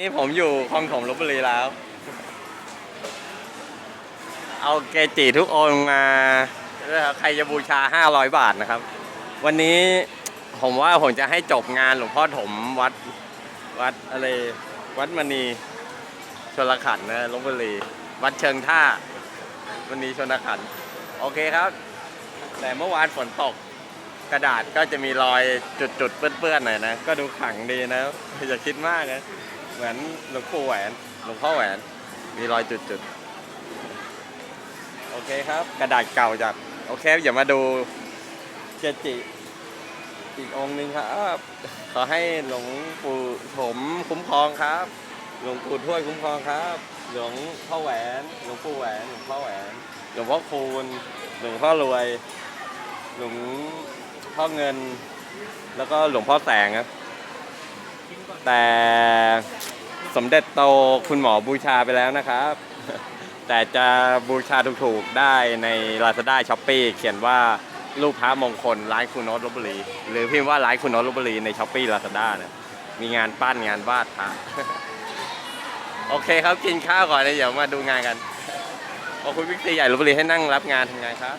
นี่ผมอยู่คลองถมลบบุรีแล้ว เอาเกจิทุกองค์มาใครจะบูชา 500 บาทนะครับ วันนี้ผมว่าผมจะให้จบงานหลวงพ่อถมวัดวัดอะไร วัดมณีชนลขันนะลบบุรี วัดเชิงท่ามณีชนลขัน โอเคครับ แต่เมื่อวานฝนตกกระดาษก็จะมีรอยจุดๆเปื้อนๆหน่อยนะ ก็ดูขังดีนะอย่าคิดมากนะ เหมือนหลวงปู่แหวนหลวงพ่อแหวน มีรอยจุดๆ โอเคครับ กระดาษเก่าจาก โอเคอย่ามาดูเจจิ อีกองค์หนึ่งครับ ขอให้หลวงปู่ถมคุ้มครองครับ หลวงปู่ทวดคุ้มครองครับ หลวงพ่อแหวน หลวงปู่แหวน หลวงพ่อแหวน หลวงพ่อคูณ หลวงพ่อรวย หลวงพ่อเงิน แล้วก็หลวงพ่อแสงครับ แต่ สมเด็จโตคุณหมอบูชาไปแล้วนะครับ แต่จะบูชาถูกๆได้ใน Lazada s h o p e e เขียนว่ารูปพระมงคลร้านคุณโนตลบบุรี หรือพิมพ์ว่าร้านคุณโนตลบบุรีใน s h o p e e Lazada เนี่ยมีงานปั้นงานวาดพระโอเคครับกินข้าวก่อนเลยเดี๋ยวมาดูงานกันขอบคุณวิกซีใหญ่ลบบุรีให้นั่งรับงานทำงานครับ